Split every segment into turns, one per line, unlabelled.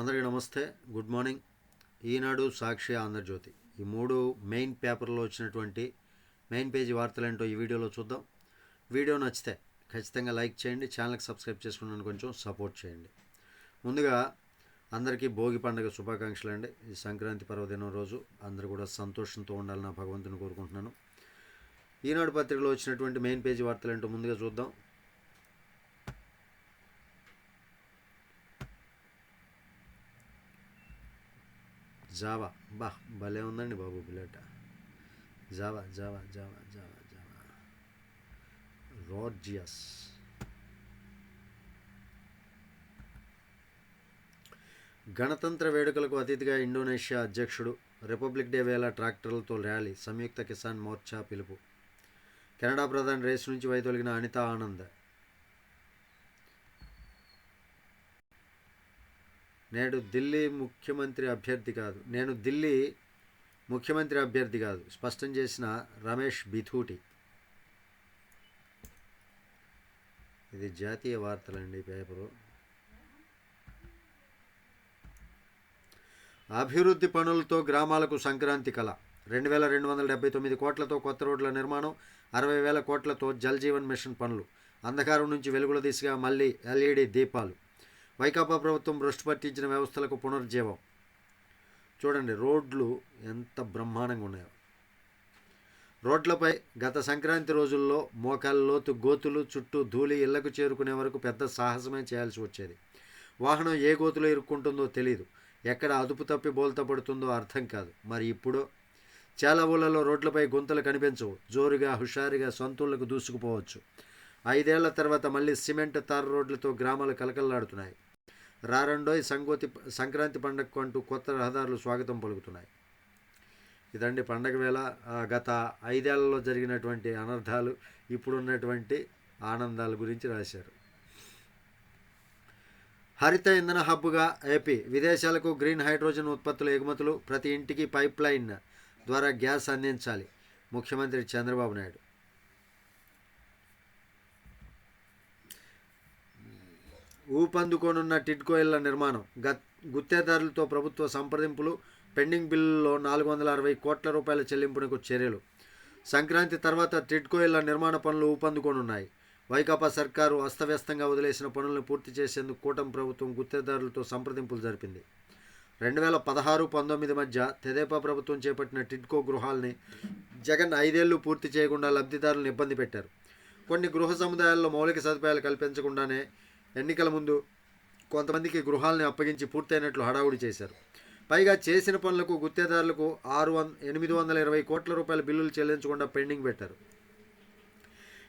అందరికీ నమస్తే. Good morning. ఈనాడు సాక్షి ఆంధ్రజ్యోతి. ఈ మూడు మెయిన్ పేపర్లో వచ్చినటువంటి మెయిన్ పేజీ వార్తలేంటో ఈ వీడియోలో చూద్దాం. వీడియో నచ్చితే ఖచ్చితంగా లైక్ చేయండి ఛానల్కి సబ్స్క్రైబ్ చేసుకున్నాను కొంచెం సపోర్ట్ చేయండి. ముందుగా అందరికీ భోగి పండుగ శుభాకాంక్షలు అండి ఈ సంక్రాంతి పర్వదినం రోజు అందరూ కూడా సంతోషంతో ఉండాలని నా భగవంతుని కోరుకుంటున్నాను. ఈనాడు పత్రికలో వచ్చినటువంటి మెయిన్ పేజీ వార్తలు ఏంటో ముందుగా చూద్దాం. జావా బా భలే ఉందండి బాబు bullet Jawa Jawa Jawa Jawa Jawa రోడ్జియస్ గణతంత్ర వేడుకలకు అతిథిగా ఇండోనేషియా అధ్యక్షుడు రిపబ్లిక్ డే వేళ ట్రాక్టర్లతో ర్యాలీ సంయుక్త కిసాన్ మోర్చా పిలుపు కెనడా ప్రధాని రేసు నుంచి వైదొలిగిన అనితా ఆనంద్ నేడు ఢిల్లీ ముఖ్యమంత్రి అభ్యర్థి కాదు. నేను ఢిల్లీ ముఖ్యమంత్రి అభ్యర్థి కాదు. స్పష్టం చేసిన రమేష్ బిథూటి. ఇది జాతీయ వార్తలండి పేపరు. అభివృద్ధి పనులతో గ్రామాలకు సంక్రాంతి కళ రెండు వేల రెండు వందల డెబ్బై తొమ్మిది కోట్లతో కొత్త రోడ్ల నిర్మాణం అరవై వేల కోట్లతో జల్ జీవన్ మిషన్ పనులు. అంధకారం నుంచి వెలుగుల దిశగా మళ్ళీ ఎల్ఈడి దీపాలు. వైకాపా ప్రభుత్వం భ్రష్టు పట్టించిన వ్యవస్థలకు పునర్జీవం. చూడండి రోడ్లు ఎంత బ్రహ్మాండంగా ఉన్నాయో. రోడ్లపై గత సంక్రాంతి రోజుల్లో మోకాళ్ళ లోతు గోతులు చుట్టూ ధూళి ఇళ్ళకు చేరుకునే వరకు పెద్ద సాహసమే చేయాల్సి వచ్చేది. వాహనం ఏ గోతులో ఇరుక్కుంటుందో తెలియదు ఎక్కడ అదుపు తప్పి బోల్తా పడుతుందో అర్థం కాదు. మరి ఇప్పుడు? చాలా ఊళ్ళలో రోడ్లపై గుంతలు కనిపించవు. జోరుగా హుషారుగా సొంతూళ్ళకు దూసుకుపోవచ్చు. ఐదేళ్ళ తర్వాత మళ్ళీ సిమెంట్ తార రోడ్లతో గ్రామాలు కలకల్లాడుతున్నాయి. రారండోయ్ సంగోతి సంక్రాంతి పండగకు అంటూ కొత్త రహదారులు స్వాగతం పలుకుతున్నాయి. ఇదండి పండగ వేళ. గత ఐదేళ్ళలో జరిగినటువంటి అనర్థాలు ఇప్పుడున్నటువంటి ఆనందాల గురించి రాశారు. హరిత ఇంధన హబ్గా ఏపీ విదేశాలకు గ్రీన్ హైడ్రోజన్ ఉత్పత్తుల ఎగుమతులు ప్రతి ఇంటికి పైప్ లైన్ ద్వారా గ్యాస్ అందించాలి. ముఖ్యమంత్రి చంద్రబాబు నాయుడు ఊపందుకోనున్న టిడ్కో ఇళ్ళ నిర్మాణం గత్ గుత్తేదారులతో ప్రభుత్వ సంప్రదింపులు పెండింగ్ బిల్లులో నాలుగు వందల అరవై కోట్ల రూపాయల చెల్లింపునకు చర్యలు. సంక్రాంతి తర్వాత టిడ్కో ఇళ్ళ నిర్మాణ పనులు ఊపందుకోనున్నాయి. వైకాపా సర్కారు అస్తవ్యస్తంగా వదిలేసిన పనులను పూర్తి చేసేందుకు కూటమి ప్రభుత్వం గుత్తేదారులతో సంప్రదింపులు జరిపింది. రెండు వేల పదహారు పంతొమ్మిది మధ్య తెదేపా ప్రభుత్వం చేపట్టిన టిడ్కో గృహాల్ని జగన్ ఐదేళ్ళు పూర్తి చేయకుండా లబ్ధిదారులను ఇబ్బంది పెట్టారు. కొన్ని గృహ సముదాయాల్లో మౌలిక సదుపాయాలు కల్పించకుండానే ఎన్నికల ముందు కొంతమందికి గృహాలని అప్పగించి పూర్తయినట్లు హడావుడి చేశారు. పైగా చేసిన పనులకు గుత్తేదారులకు ఆరు వంద ఎనిమిది వందల ఇరవై కోట్ల రూపాయల బిల్లులు చెల్లించకుండా పెండింగ్ పెట్టారు.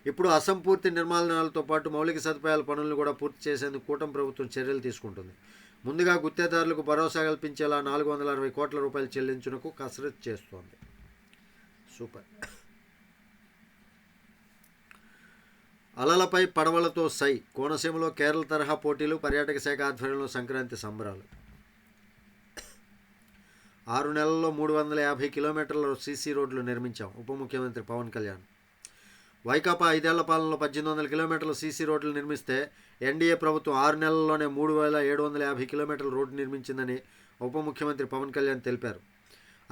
ఇప్పుడు అసంపూర్తి నిర్మాణాలతో పాటు మౌలిక సదుపాయాల పనులను కూడా పూర్తి చేసేందుకు కూటమి ప్రభుత్వం చర్యలు తీసుకుంటుంది. ముందుగా గుత్తేదారులకు భరోసా కల్పించేలా నాలుగు వందల అరవై కోట్ల రూపాయలు చెల్లించునకు కసరత్తు చేస్తోంది. సూపర్. అలలపై పడవలతో సై కోనసీమలో కేరళ తరహా పోటీలు పర్యాటక శాఖ ఆధ్వర్యంలో సంక్రాంతి సంబరాలు. ఆరు నెలల్లో మూడు వందల యాభై కిలోమీటర్ల సీసీ రోడ్లు నిర్మించాం ఉప ముఖ్యమంత్రి పవన్ కళ్యాణ్. వైకాపా ఐదేళ్ళ పాలనలో పద్దెనిమిది వందల కిలోమీటర్ల సీసీ రోడ్లు నిర్మిస్తే ఎన్డీఏ ప్రభుత్వం ఆరు నెలల్లోనే మూడు వేల ఏడు వందల యాభై కిలోమీటర్ల రోడ్డు నిర్మించిందని ఉప ముఖ్యమంత్రి పవన్ కళ్యాణ్ తెలిపారు.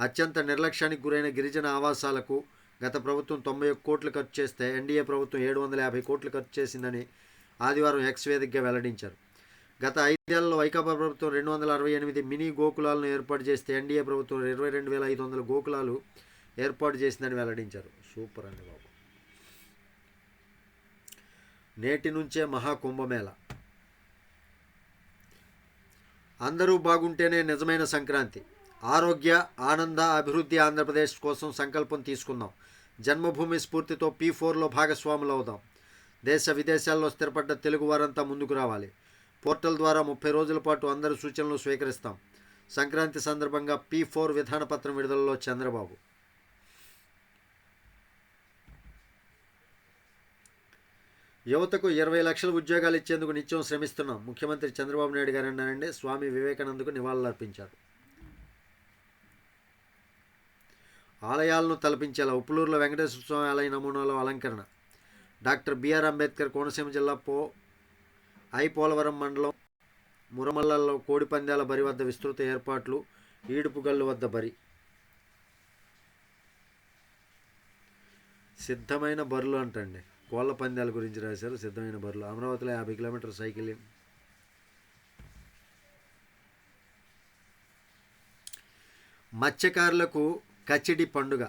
అత్యంత నిర్లక్ష్యానికి గురైన గిరిజన ఆవాసాలకు గత ప్రభుత్వం తొంభై ఒక్క కోట్లు ఖర్చు చేస్తే ఎన్డీఏ ప్రభుత్వం ఏడు వందల యాభై కోట్లు ఖర్చు చేసిందని ఆదివారం ఎక్స్ వేదికగా వెల్లడించారు. గత ఐదేళ్ళలో వైకాపా ప్రభుత్వం రెండు వందల అరవై ఎనిమిది మినీ గోకులాలను ఏర్పాటు చేస్తే ఎన్డీఏ ప్రభుత్వం ఇరవై రెండు వేల ఐదు వందల గోకులాలు ఏర్పాటు చేసిందని వెల్లడించారు. సూపర్ అండి బాబు. నేటి నుంచే మహాకుంభమేళ. అందరూ బాగుంటేనే నిజమైన సంక్రాంతి. ఆరోగ్య ఆనంద అభివృద్ధి ఆంధ్రప్రదేశ్ కోసం సంకల్పం తీసుకుందాం. జన్మభూమి స్ఫూర్తితో పీ ఫోర్లో భాగస్వాములు అవుదాం దేశ విదేశాల్లో స్థిరపడ్డ తెలుగు వారంతా ముందుకు రావాలి. పోర్టల్ ద్వారా ముప్పై రోజుల పాటు అందరి సూచనలు స్వీకరిస్తాం. సంక్రాంతి సందర్భంగా పీ ఫోర్ విధానపత్రం విడుదలలో చంద్రబాబు. యువతకు ఇరవై లక్షల ఉద్యోగాలు ఇచ్చేందుకు నిత్యం శ్రమిస్తున్నాం. ముఖ్యమంత్రి చంద్రబాబు నాయుడు గారు అన్నారండి స్వామి వివేకానందకు నివాళులర్పించారు. ఆలయాలను తలపించేలా ఉప్పులూరులో వెంకటేశ్వర స్వామి ఆలయ నమూనాలో అలంకరణ. డాక్టర్ బిఆర్ అంబేద్కర్ కోనసీమ జిల్లా పో ఐ పోలవరం మండలం మురమల్లలో కోడిపందాల బరి వద్ద విస్తృత ఏర్పాట్లు ఈడుపుగల్లు వద్ద బరి. సిద్ధమైన బరులు అంటండి. కోళ్ళ పందాల గురించి రాశారు. సిద్ధమైన బరులు. అమరావతిలో యాభై కిలోమీటర్ సైకిలింగ్ మత్స్యకారులకు కచిడి పండుగ.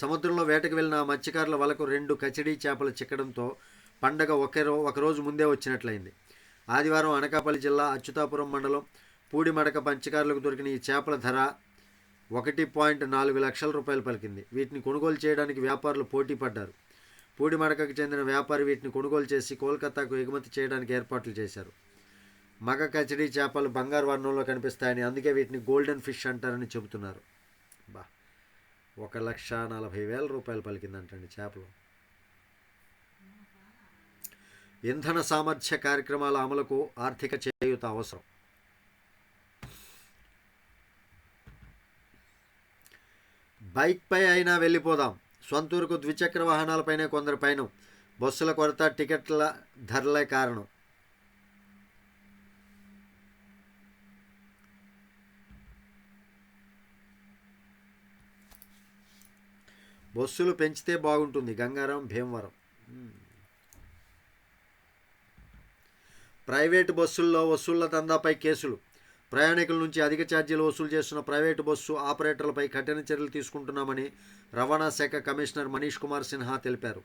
సముద్రంలో వేటకు వెళ్ళిన ఆ మత్స్యకారుల వలకు రెండు కచ్చిడి చేపలు చిక్కడంతో పండగ ఒకే ఒకరోజు ముందే వచ్చినట్లయింది. ఆదివారం అనకాపల్లి జిల్లా అచ్యుతాపురం మండలం పూడిమడక మత్స్యకారులకు దొరికిన ఈ చేపల ధర ఒకటి పాయింట్ నాలుగు లక్షల రూపాయలు పలికింది. వీటిని కొనుగోలు చేయడానికి వ్యాపారులు పోటీ పడ్డారు. పూడిమడకకు చెందిన వ్యాపారి వీటిని కొనుగోలు చేసి కోల్కతాకు ఎగుమతి చేయడానికి ఏర్పాట్లు చేశారు. మగ కచడి చేపలు బంగారు వర్ణంలో కనిపిస్తాయని అందుకే వీటిని గోల్డెన్ ఫిష్ అంటారని చెబుతున్నారు. ఒక లక్ష నలభై వేల రూపాయలు పలికిందంటండి చేపలు. ఇంధన సామర్థ్య కార్యక్రమాల అమలుకు ఆర్థిక చేయూత అవసరం. బైక్పై అయినా వెళ్ళిపోదాం. సొంతూరుకు ద్విచక్ర వాహనాలపైనే కొందరు పైన బస్సుల కొరత టికెట్ల ధరలే కారణం. బస్సులు పెంచితే బాగుంటుంది. గంగారం భీమవరం. ప్రైవేటు బస్సుల్లో వసూళ్ళ దందాపై కేసులు. ప్రయాణికుల నుంచి అధిక ఛార్జీలు వసూలు చేస్తున్న ప్రైవేటు బస్సు ఆపరేటర్లపై కఠిన చర్యలు తీసుకుంటున్నామని రవాణా శాఖ కమిషనర్ మనీష్ కుమార్ సిన్హా తెలిపారు.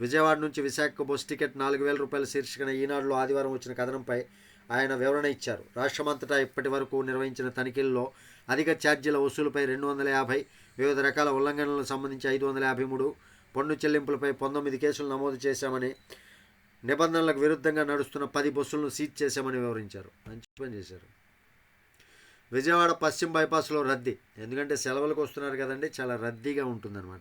విజయవాడ నుంచి విశాఖకు బస్సు టికెట్ నాలుగు వేల రూపాయల శీర్షికన ఈనాడులో ఆదివారం వచ్చిన కథనంపై ఆయన వివరణ ఇచ్చారు. రాష్ట్రమంతటా ఇప్పటి వరకు నిర్వహించిన తనిఖీల్లో అధిక ఛార్జీల వసూలుపై రెండు వందల యాభై వివిధ రకాల ఉల్లంఘనలకు సంబంధించి ఐదు వందల యాభై మూడు పన్ను చెల్లింపులపై పంతొమ్మిది కేసులు నమోదు చేశామని నిబంధనలకు విరుద్ధంగా నడుస్తున్న పది బస్సులను సీజ్ చేశామని వివరించారు. మంచి పని చేశారు. విజయవాడ పశ్చిమ బైపాస్లో రద్దీ. ఎందుకంటే సెలవులకు వస్తున్నారు కదండి చాలా రద్దీగా ఉంటుందన్నమాట.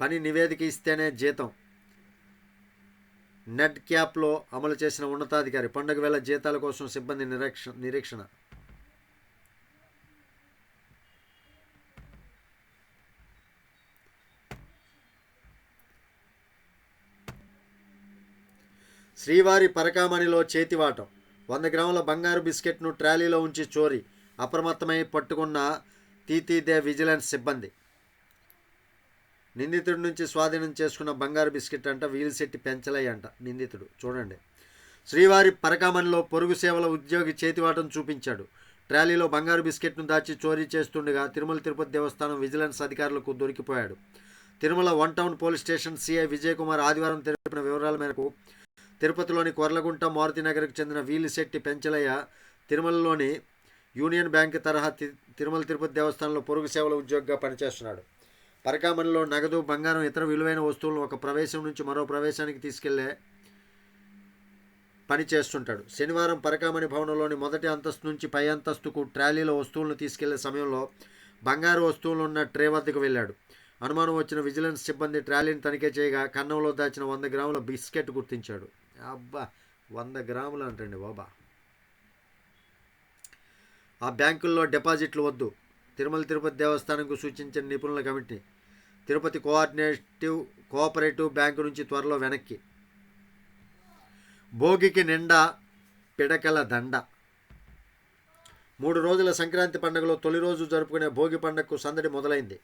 పని నివేదిక ఇస్తేనే జీతం. నెట్ క్యాప్లో అమలు చేసిన ఉన్నతాధికారి పండుగ వేళ జీతాల కోసం సిబ్బంది నిరీక్ష నిరీక్షణ. శ్రీవారి పరకామణిలో చేతివాటం. వంద గ్రాముల బంగారు బిస్కెట్ను ట్రాలీలో ఉంచి చోరీ. అప్రమత్తమై పట్టుకున్న తీతీదే విజిలెన్స్ సిబ్బంది. నిందితుడి నుంచి స్వాధీనం చేసుకున్న బంగారు బిస్కెట్ అంట వీలిశెట్టి పెంచలయ్య అంట నిందితుడు. చూడండి. శ్రీవారి పరకామణిలో పొరుగు సేవల ఉద్యోగి చేతివాటం చూపించాడు. ట్రాలీలో బంగారు బిస్కెట్ను దాచి చోరీ చేస్తుండగా తిరుమల తిరుపతి దేవస్థానం విజిలెన్స్ అధికారులకు దొరికిపోయాడు. Tirumala one town police station CI Vijay Kumar ఆదివారం తెలిపిన వివరాల మేరకు తిరుపతిలోని కొర్లగుంట మారుతినగర్కు చెందిన వీలిశెట్టి పెంచలయ్య తిరుమలలోని యూనియన్ బ్యాంక్ తరహా తిరుమల తిరుపతి దేవస్థానంలో పొరుగు సేవల ఉద్యోగిగా పనిచేస్తున్నాడు. పరకామణిలో నగదు బంగారం ఇతర విలువైన వస్తువులను ఒక ప్రవేశం నుంచి మరో ప్రవేశానికి తీసుకెళ్ళే పని చేస్తుంటాడు. శనివారం పరకామణి భవనంలోని మొదటి అంతస్తు నుంచి పై అంతస్తుకు ట్రాలీలో వస్తువులను తీసుకెళ్ళే సమయంలో బంగారు వస్తువులు ఉన్న ట్రే వద్దకు వెళ్ళాడు. అనుమానం వచ్చిన విజిలెన్స్ సిబ్బంది ట్రాలీని తనిఖీ చేయగా కన్నంలో దాచిన వంద గ్రాముల బిస్కెట్ గుర్తించాడు. అబ్బా! వంద గ్రాములు అంటండి బాబా! ఆ బ్యాంకుల్లో డిపాజిట్లు వద్దు. తిరుమల తిరుపతి దేవస్థానంకు సూచించిన నిపుణుల committee Tirupati coordinative cooperative bank నుంచి త్వరలో వెనక్కి. భోగికి నిండా పిడకల దండ. మూడు రోజుల సంక్రాంతి పండుగలో తొలి రోజు జరుపుకునే భోగి పండుగకు సందడి మొదలైంది.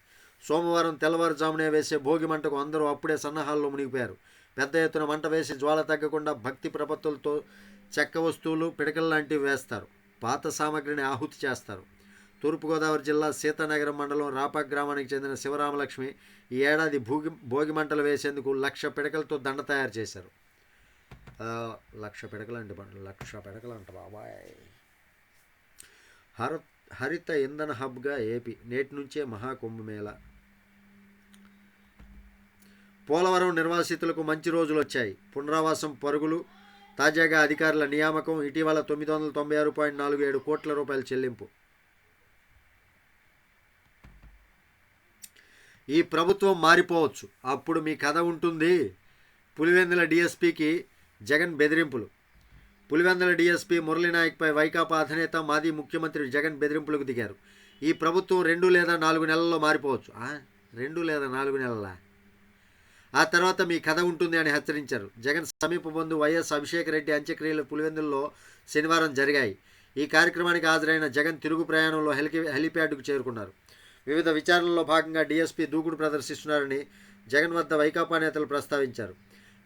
సోమవారం తెల్లవారుజామునే వేసే భోగి మంటకు అందరూ అప్పుడే సన్నాహాల్లో మునిగిపోయారు. పెద్ద ఎత్తున మంట వేసి జ్వాల తగ్గకుండా భక్తి ప్రపత్తులతో చెక్క వస్తువులు పిడకల లాంటివి వేస్తారు. పాత సామాగ్రిని ఆహుతి చేస్తారు. తూర్పుగోదావరి జిల్లా సీతానగరం మండలం రాపాక్ గ్రామానికి చెందిన శివరామలక్ష్మి ఈ ఏడాది భోగి భోగి మంటలు వేసేందుకు లక్ష పిడకలతో దండ తయారు చేశారు. లక్ష పిడకలు అంటే లక్ష పిడకలు అంట బాబాయ్. హర హరిత ఇంధన హబ్గా ఏపీ నేటి నుంచే మహాకుంభమేళ. పోలవరం నిర్వాసితులకు మంచి రోజులు వచ్చాయి. పునరావాసం పరుగులు తాజాగా అధికారుల నియామకం ఇటీవల తొమ్మిది వందల తొంభై ఆరు పాయింట్ నాలుగు ఏడు కోట్ల రూపాయల చెల్లింపు. ఈ ప్రభుత్వం మారిపోవచ్చు. అప్పుడు మీ కథ ఉంటుంది. పులివెందుల డిఎస్పికి జగన్ బెదిరింపులు. పులివెందుల డిఎస్పీ మురళీనాయక్పై వైకాపా అధినేత మాజీ ముఖ్యమంత్రి జగన్ బెదిరింపులకు దిగారు. ఈ ప్రభుత్వం రెండు లేదా నాలుగు నెలల్లో మారిపోవచ్చు. రెండు లేదా నాలుగు నెలల? ఆ తర్వాత మీ కథ ఉంటుంది అని హెచ్చరించారు. జగన్ సమీప బంధు వైఎస్ అభిషేక్ రెడ్డి అంత్యక్రియలు పులివెందుల్లో శనివారం జరిగాయి. ఈ కార్యక్రమానికి హాజరైన జగన్ తిరుగు ప్రయాణంలో హెలికి హెలిప్యాడ్కు చేరుకున్నారు. వివిధ విచారణల్లో భాగంగా డీఎస్పీ దూకుడు ప్రదర్శిస్తున్నారని జగన్ వద్ద వైకాపా నేతలు ప్రస్తావించారు.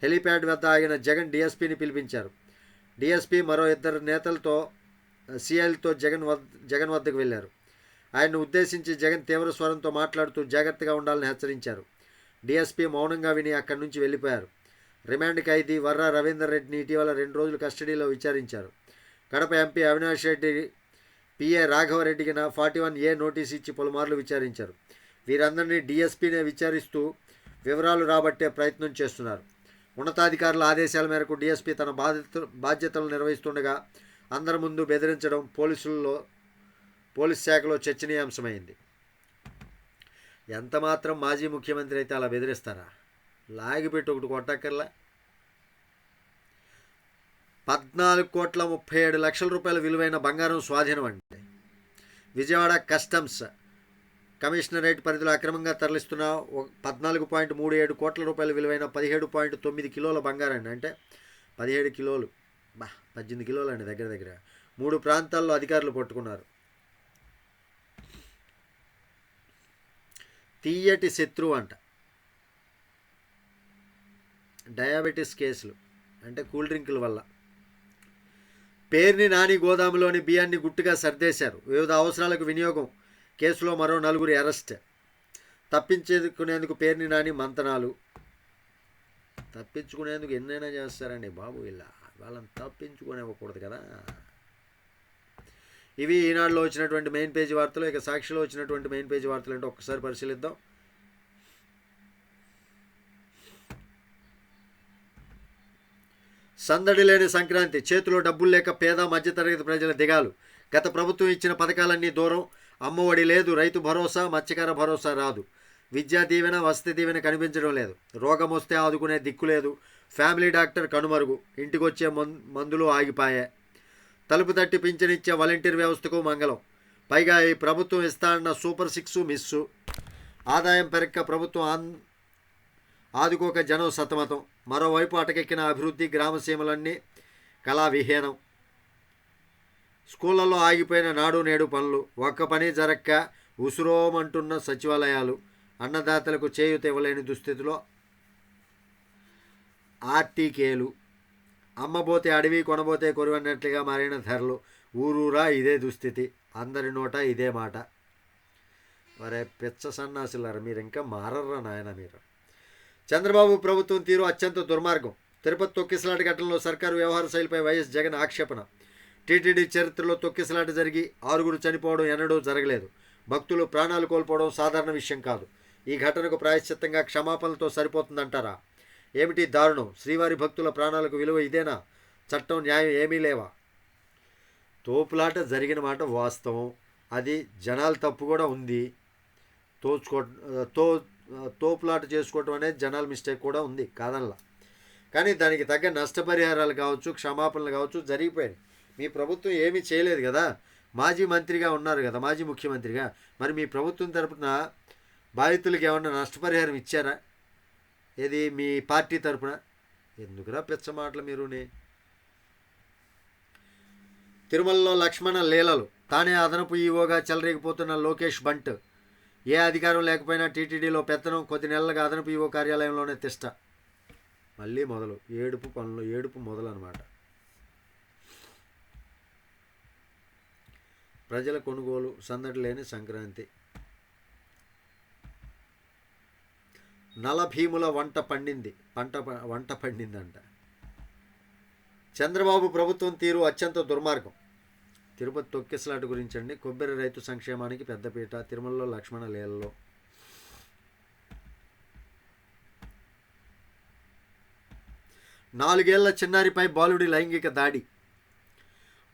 హెలిప్యాడ్ వద్ద ఆగిన జగన్ డీఎస్పీని పిలిపించారు. డీఎస్పీ మరో ఇద్దరు నేతలతో సీఎల్తో జగన్ వద్ద జగన్ వద్దకు వెళ్ళారు. ఆయన్ను ఉద్దేశించి జగన్ తీవ్ర స్వరంతో మాట్లాడుతూ జాగ్రత్తగా ఉండాలని హెచ్చరించారు. డీఎస్పీ మౌనంగా విని అక్కడి నుంచి వెళ్ళిపోయారు. రిమాండ్ ఖైదీ వర్రా రవీందర్ రెడ్డిని ఇటీవల రెండు రోజులు కస్టడీలో విచారించారు. కడప ఎంపీ అవినాష్ రెడ్డి పిఏ రాఘవరెడ్డికి నా ఫార్టీ వన్ ఏ నోటీస్ ఇచ్చి పలుమార్లు విచారించారు. వీరందరినీ డిఎస్పీనే విచారిస్తూ వివరాలు రాబట్టే ప్రయత్నం చేస్తున్నారు. ఉన్నతాధికారుల ఆదేశాల మేరకు డీఎస్పీ తన బాధ్యత బాధ్యతలు నిర్వహిస్తుండగా అందరి ముందు బెదిరించడం పోలీసుల్లో పోలీస్ శాఖలో చర్చనీయాంశమైంది. ఎంతమాత్రం మాజీ ముఖ్యమంత్రి అయితే అలా బెదిరిస్తారా? లాగిపెట్టి ఒకటి కొట్టక్కర్లా? పద్నాలుగు కోట్ల ముప్పై ఏడు లక్షల రూపాయల విలువైన బంగారం స్వాధీనం అండి. విజయవాడ కస్టమ్స్ కమిషనరేట్ పరిధిలో అక్రమంగా తరలిస్తున్న పద్నాలుగు పాయింట్ మూడు ఏడు కోట్ల రూపాయల విలువైన పదిహేడు పాయింట్ తొమ్మిది కిలోల బంగారం అంటే పదిహేడు కిలోలు బా పద్దెనిమిది కిలోలు అండి దగ్గర దగ్గర. మూడు ప్రాంతాల్లో అధికారులు పట్టుకున్నారు. తీయటి శత్రువు అంట. డయాబెటీస్ కేసులు అంటే కూల్ డ్రింకుల వల్ల. పేర్ని నాని గోదాములోని బియ్యాన్ని గుట్టుగా సర్దేశారు. వివిధ అవసరాలకు వినియోగం. కేసులో మరో నలుగురు అరెస్ట్. తప్పించుకునేందుకు పేర్ని నాని మంతనాలు. తప్పించుకునేందుకు ఎన్నైనా చేస్తారండి బాబు ఇలా. వాళ్ళని తప్పించుకునేవ్వకూడదు కదా. ఇవి ఈనాడులో వచ్చినటువంటి మెయిన్ పేజీ వార్తలు. ఇక సాక్షిలో వచ్చినటువంటి మెయిన్ పేజీ వార్తలు అంటే ఒక్కసారి పరిశీలిద్దాం. సందడి లేని సంక్రాంతి. చేతిలో డబ్బులు లేక పేద మధ్యతరగతి ప్రజల దిగాలు. గత ప్రభుత్వం ఇచ్చిన పథకాలన్నీ దూరం. అమ్మఒడి లేదు రైతు భరోసా మత్స్యకార భరోసా రాదు. విద్యా దీవెన వసతి దీవెన కనిపించడం లేదు. రోగం వస్తే ఆదుకునే దిక్కు లేదు. ఫ్యామిలీ డాక్టర్ కనుమరుగు. ఇంటికొచ్చే మందులు ఆగిపాయే. తలుపు తట్టి పింఛనిచ్చే వాలంటీర్ వ్యవస్థకు మంగళం. పైగా ఈ ప్రభుత్వం ఇస్తా అన్న సూపర్ సిక్స్ మిస్సు. ఆదాయం పెరక్క ప్రభుత్వం ఆన్ ఆదుకోక జనం సతమతం. మరోవైపు అటకెక్కిన అభివృద్ధి గ్రామసీమలన్నీ కళావిహీనం. స్కూళ్ళల్లో ఆగిపోయిన నాడు నేడు పనులు. ఒక్క పని జరక్క ఉసురోమంటున్న సచివాలయాలు. అన్నదాతలకు చేయూత ఇవ్వలేని దుస్థితిలో ఆర్టీకేలు. అమ్మబోతే అడవి కొనబోతే కొరువన్నట్లుగా మారిన ధరలు. ఊరూరా ఇదే దుస్థితి. అందరి నోట ఇదే మాట. మరే పిచ్చ సన్నాసులారు మీరు ఇంకా మారర్రా నాయన మీరు? చంద్రబాబు ప్రభుత్వం తీరు అత్యంత దుర్మార్గం. తిరుపతి తొక్కిసలాట ఘటనలో సర్కారు వ్యవహార శైలిపై వైఎస్ జగన్ ఆక్షేపణ. టీటీడీ చరిత్రలో తొక్కిసలాట జరిగి ఆరుగురు చనిపోవడం ఎన్నడూ జరగలేదు. భక్తులు ప్రాణాలు కోల్పోవడం సాధారణ విషయం కాదు. ఈ ఘటనకు ప్రాయశ్చిత్తంగా క్షమాపణలతో సరిపోతుందంటారా? ఏమిటి దారుణం? శ్రీవారి భక్తుల ప్రాణాలకు విలువ ఇదేనా? చట్టం న్యాయం ఏమీ లేవా? తోపులాట జరిగిన మాట వాస్తవం. అది జనాల తప్పు కూడా ఉంది. తోచుకో తో తోపులాట చేసుకోవటం అనేది జనరల్ మిస్టేక్ కూడా ఉంది కాదనలా. కానీ దానికి తగ్గ నష్టపరిహారాలు కావచ్చు క్షమాపణలు కావచ్చు జరిగిపోయాయి మీ ప్రభుత్వం ఏమీ చేయలేదు కదా? మాజీ మంత్రిగా ఉన్నారు కదా మాజీ ముఖ్యమంత్రిగా. మరి మీ ప్రభుత్వం తరపున బాధితులకు ఏమన్నా నష్టపరిహారం ఇచ్చారా? ఏది మీ పార్టీ తరపున? ఎందుకురా పిచ్చ మాటలు మీరుని? తిరుమలలో లక్ష్మణ లీలలు. తానే అదనపు ఈవోగా చెలరేగిపోతున్న లోకేష్ బంట్ ఏ అధికారం లేకపోయినా టీటీడీలో పెత్తనం కొద్ది నెలలుగా అదనపు ఈవో కార్యాలయంలోనే తిష్ట. మళ్ళీ మొదలు. ఏడుపు పనులు ఏడుపు మొదలు అనమాట ప్రజల కొనుగోలు సందడి లేని సంక్రాంతి. నలభీముల వంట పండింది. పంట వంట పండిందంట. చంద్రబాబు ప్రభుత్వం తీరు అత్యంత దుర్మార్గం. తిరుపతి తొక్కిసలాట గురించండి. కొబ్బరి రైతు సంక్షేమానికి పెద్దపీట తిరుమలలో లక్ష్మణ లీలలో. నాలుగేళ్ళ చిన్నారిపై బాలుడి లైంగిక దాడి.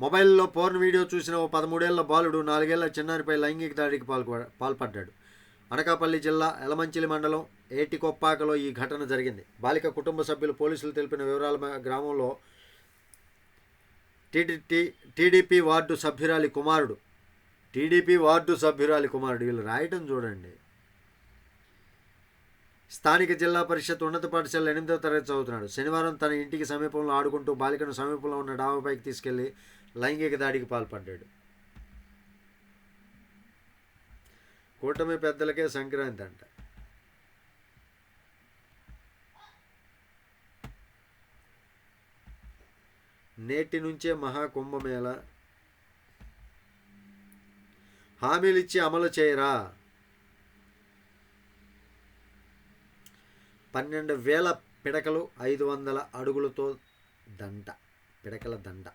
మొబైల్లో పోర్న్ వీడియో చూసిన ఓ పదమూడేళ్ళ బాలుడు నాలుగేళ్ళ చిన్నారిపై లైంగిక దాడికి పాల్పడ పాల్పడ్డాడు. అనకాపల్లి జిల్లా ఎలమంచిలి మండలం ఏటికొప్పాకలో ఈ ఘటన జరిగింది. బాలిక కుటుంబ సభ్యులు పోలీసులు తెలిపిన వివరాల గ్రామంలో టీడీ టీడీపీ వార్డు సభ్యురాలి కుమారుడు. టీడీపీ వార్డు సభ్యురాలి కుమారుడు. వీళ్ళు రాయటం చూడండి. స్థానిక జిల్లా పరిషత్ ఉన్నత పాఠశాల ఎనిమిదవ తరగతి చదువుతున్నాడు. శనివారం తన ఇంటికి సమీపంలో ఆడుకుంటూ బాలికను సమీపంలో ఉన్న డాబాపైకి తీసుకెళ్ళి లైంగిక దాడికి పాల్పడ్డాడు. కూటమి పెద్దలకే సంక్రాంతి అంట. నేటి నుంచే మహాకుంభమేళ. హామీలిచ్చి అమలు చేయరా? పన్నెండు వేల పిడకలు ఐదు వందల అడుగులతో దంట పిడకల దండ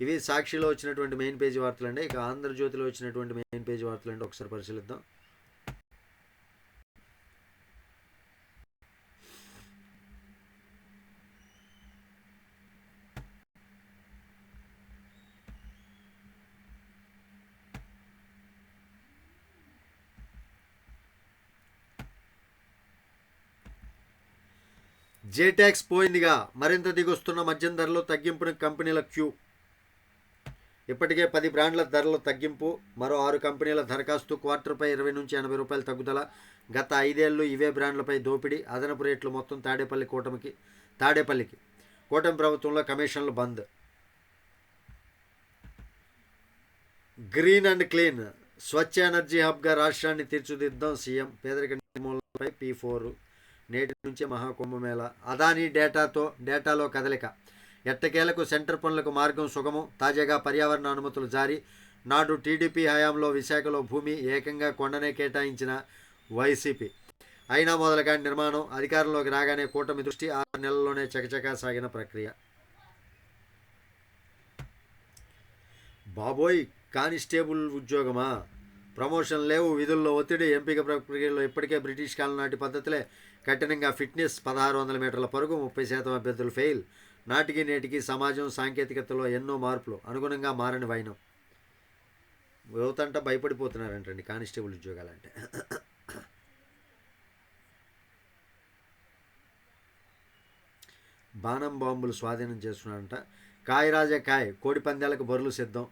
ఇవి సాక్షిలో వచ్చినటువంటి మెయిన్ పేజీ వార్తలు అండి ఇక ఆంధ్రజ్యోతిలో వచ్చినటువంటి మెయిన్ పేజీ వార్తలు అండి ఒకసారి పరిశీలిద్దాం. జేటాక్స్ పోయిందిగా. మరింత దిగొస్తున్న మద్యం ధరలు తగ్గింపును కంపెనీల క్యూ. ఇప్పటికే పది బ్రాండ్ల ధరల తగ్గింపు. మరో ఆరు కంపెనీల దరఖాస్తు క్వార్టర్పై ఇరవై నుంచి ఎనభై రూపాయల తగ్గుదల. గత ఐదేళ్ళు ఇవే బ్రాండ్లపై దోపిడీ. అదనపు రేట్లు మొత్తం తాడేపల్లి కూటమికి తాడేపల్లికి. కూటమి ప్రభుత్వంలో కమిషన్లు బంద్. Green and clean. Swachh energy హబ్గా రాష్ట్రాన్ని తీర్చిదిద్దాం సీఎం. పేదరిక నిర్మూలనపై పీ ఫోర్. నేటి నుంచే మహాకుంభమేళ అదానీ డేటాతో డేటాలో కదలిక. ఎట్టకేలకు సెంటర్ పనులకు మార్గం సుగమం తాజాగా పర్యావరణ అనుమతులు జారీ. నాడు టీడీపీ హయాంలో విశాఖలో భూమి ఏకంగా కొండనే కేటాయించిన వైసీపీ. అయినా మొదలుగా నిర్మాణం అధికారంలోకి రాగానే కూటమి దృష్టి ఆరు నెలల్లోనే చకచకా సాగిన ప్రక్రియ. బాబోయ్ కానిస్టేబుల్ ఉద్యోగమా? ప్రమోషన్ లేవు విధుల్లో ఒత్తిడి ఎంపిక ప్రక్రియలో ఇప్పటికే బ్రిటిష్ కాలం నాటి పద్ధతులే కఠినంగా ఫిట్నెస్ పదహారు వందల మీటర్ల పరుగు ముప్పై శాతం అభ్యర్థులు ఫెయిల్. నాటికి నేటికి సమాజం సాంకేతికతలో ఎన్నో మార్పులు అనుగుణంగా మారని వైనం. యువతంట భయపడిపోతున్నారంటండి కానిస్టేబుల్ ఉద్యోగాలంటే. బాణం బాంబులు స్వాధీనం చేస్తున్నారంట. కాయ్ రాజా కాయ్ కోడి పందాలకు బరులు సిద్ధం.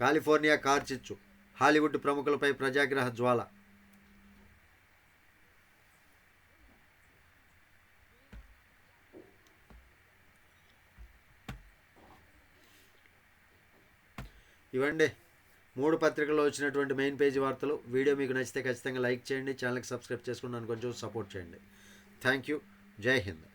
కాలిఫోర్నియా కార్చిచ్చు. హాలీవుడ్ ప్రముఖులపై ప్రజాగ్రహ జ్వాల. ఇవ్వండి. మూడు పత్రికల్లో వచ్చినటువంటి మెయిన్ పేజీ వార్తలు. వీడియో మీకు నచ్చితే ఖచ్చితంగా లైక్ చేయండి ఛానల్కి సబ్స్క్రైబ్ చేసుకుని నన్ను కొంచెం సపోర్ట్ చేయండి. Thank you. జై హింద్.